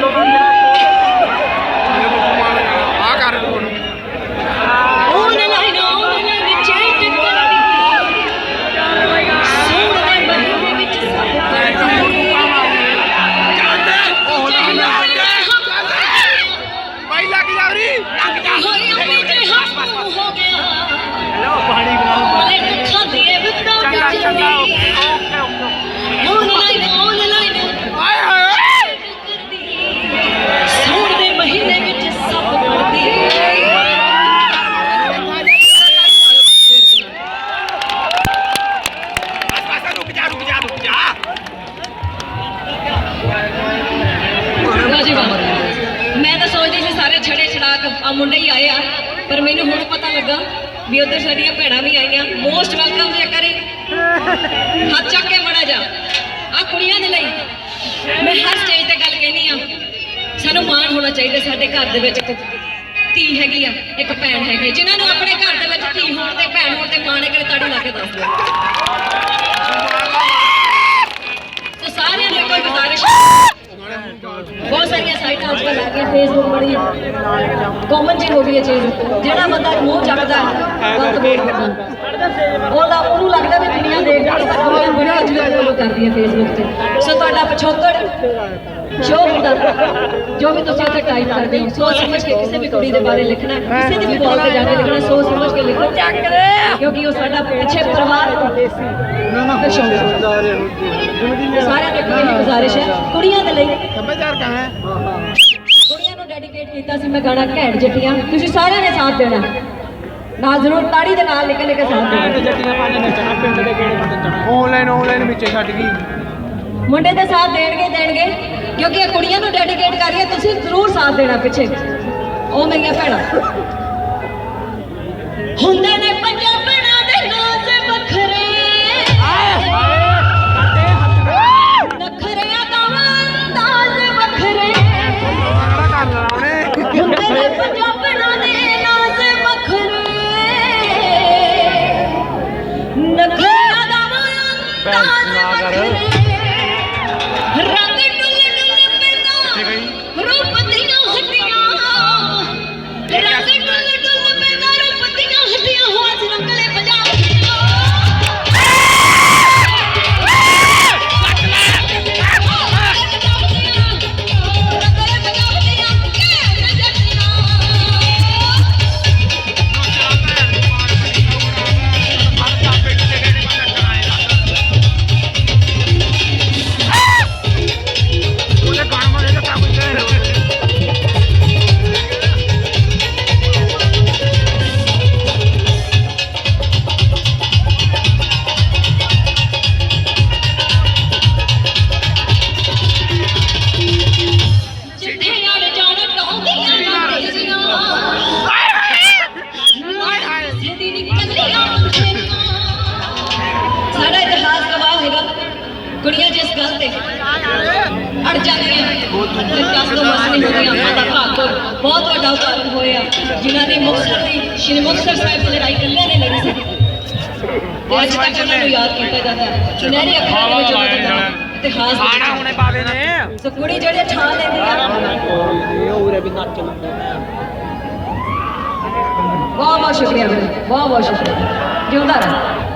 ¡Gracias! ਆ ਪਰ ਮੈਨੂੰ ਹੁਣ ਪਤਾ ਲੱਗਾ ਵੀ ਉਧਰ ਸਾਡੀਆਂ ਭੈਣਾਂ ਵੀ ਆਈਆਂ। ਮੋਸਟ ਵੈਲਕਮ ਜੇ ਕਰੇ। ਹੱਥ ਚੱਕ ਕੇ ਮੜਾ ਜਾ। ਆ ਕੁੜੀਆਂ ਦੇ ਲਈ ਮੈਂ ਹਰ ਸਟੇਜ ਤੇ ਗੱਲ ਕਹਿਨੀ ਆ। ਸਾਨੂੰ ਮਾਣ ਹੋਣਾ ਚਾਹੀਦਾ ਸਾਡੇ ਘਰ ਦੇ ਵਿੱਚ ਇੱਕ ਧੀ ਹੈਗੀ ਆ, ਇੱਕ ਭੈਣ ਹੈਗੀ। ਆ। ਜਿਨ੍ਹਾਂ ਨੂੰ ਆਪਣੇ ਘਰ ਦੇ ਵਿੱਚ ਧੀ ਹੋਣ ਤੇ ਭੈਣ ਹੋਣ ਤੇ ਮਾਣ ਹੈ ਕਰੇ ਤਾੜੀ ਲਾ ਕੇ ਦੱਸ ਦਿਓ। ਸੋ ਸਾਰਿਆਂ ਨੂੰ ਕੋਈ ਗੁਜ਼ਾਰਿਸ਼। ਬਹੁਤ ਸਾਰੀਆਂ ਸਾਈਟਾਂ ਅੱਜ ਕੱਲ੍ਹ ਆ ਗਈਆਂ ਫੇਸਬੁੱਕ ਬੜੀ ਕਾਮਨ ਜੀ ਹੋ ਗਈ ਹੈ ਚੀਜ਼ ਜਿਹੜਾ ਬੰਦਾ ਮੂੰਹ ਚੱਕਦਾ ਹੈ, ਗਲਤ ਬੋਲ ਕਰਦਾ ਉਹਦਾ ਉਹਨੂੰ ਲੱਗਦਾ ਵੀ ਦੁਨੀਆ ਦੇਖ ਰਹੀ ਹੈ ਦੁਨੀਆ ਬੜੀ ਅੱਜ ਕੱਲ੍ਹ ਫੋਲੋ ਕਰਦੀ ਹੈ ਫੇਸਬੁੱਕ ਤੇ। ਸੋ ਤੁਹਾਡਾ ਪਿਛੋਕੜ ਜੋ ਹੁੰਦਾ, ਜੋ ਵੀ ਤੁਸੀਂ ਉੱਥੇ ਟਾਈਪ ਕਰਦੇ ਹੋ, ਸੋਚ ਸਮਝ ਕੇ ਕਿਸੇ ਵੀ ਕੁੜੀ ਦੇ ਬਾਰੇ ਲਿਖਣਾ ਕਿਸੇ ਦੀ ਵੀ ਬੋਲ ਤੇ ਜਾ ਕੇ ਲਿਖਣਾ, ਸੋਚ ਸਮਝ ਕੇ ਲਿਖੋ। ਕਿਉਂਕਿ ਉਹ ਸਾਡਾ ਪਿੱਛੇ ਪਰਿਵਾਰ ਨਾ ਨਾ ਤੇ ਸਾਰਿਆਂ ਦੇ ਅੱਗੇ ਗੁਜ਼ਾਰਿਸ਼ ਹੈ। ਕੁੜੀਆਂ ਦੇ ਲਈ। ਸੱਭਿਆਚਾਰ ਕਹਾਂ ਹੈ? ਕੁੜੀਆਂ ਨੂੰ ਡੈਡੀਕੇਟ ਕੀਤਾ ਸੀ ਮੈਂ ਗਾਣਾ ਘੈਂਟ ਜੱਟੀਆਂ। ਤੁਸੀਂ ਸਾਰਿਆਂ ਨੇ ਸਾਥ ਦੇਣਾ। ਨਾਲ ਜ਼ਰੂਰ ਤਾੜੀ ਦੇ ਨਾਲ ਨਿਕਲ ਕੇ ਸਾਥ ਦੇਣਾ। ਜੱਟੀਆਂ ਪੰਜ ਨੱਚਣਾ ਪਿੰਡ ਦੇ ਗੇੜੇ ਨੱਚਣਾ ਆਨਲਾਈਨ ਆਨਲਾਈਨ ਵਿੱਚ ਛੱਡ ਗਈ। ਮੁੰਡੇ ਦੇ ਸਾਥ ਦੇਣਗੇ ਦੇਣਗੇ ਕਿਉਂਕਿ ਇਹ ਕੁੜੀਆਂ ਨੂੰ ਡੈਡੀਕੇਟ ਕਰ ਰਹੀ ਹੈ ਤੁਸੀਂ ਜ਼ਰੂਰ ਸਾਥ ਦੇਣਾ ਪਿੱਛੇ। ਉਹ ਮੇਰੀਆਂ ਭੈਣਾਂ। ਅੰਦਾਜ਼ ਵੱਖਰੇ ਰੰਗ ਕੁੜੀਆਂ ਜਿਸ ਗੱਲ ਤੇ ਅੜ ਜਾਂਦੀਆਂ ਤੇ ਹੁੰਦੀਆਂ ਮਾਤਾ ਭਾਗੋ ਬਹੁਤ ਵੱਡਾ ਉਦਾਹਰਨ ਹੋਇਆ। ਜਿਨ੍ਹਾਂ ਨੇ ਮੁਕਤਸਰ ਦੀ ਸ਼੍ਰੀ ਮੁਕਤਸਰ ਸਾਹਿਬ ਦੀ ਲੜਾਈ ਕੱਲਿਆਂ ਨੇ ਲੜੀ ਸੀ। ਤੇ ਅੱਜ ਤੱਕ ਉਹਨਾਂ ਨੂੰ ਯਾਦ ਕੀਤਾ ਜਾਂਦਾ ਹੈ। ਸੁਨਹਿਰੀ ਅੱਖਰਾਂ ਦੇ ਵਿੱਚ ਉਹਨਾਂ ਦਾ ਇਤਿਹਾਸ ਖਾਣਾ ਹੁਣੇ ਪਾਵੇ ਨੇ ਸੋ ਕੁੜੀ ਜਿਹੜੀ ਠਾਂ ਲੈਂਦੀ ਆ। ਇਹ ਉਰੇ ਵੀ ਨੱਚ ਲੰਦਾ ਬਹੁਤ ਬਹੁਤ ਸ਼ੁਕਰੀਆ। ਬਹੁਤ ਬਹੁਤ ਸ਼ੁਕਰੀਆ। ਜਿਉਂਦਾ ਰਹਿ।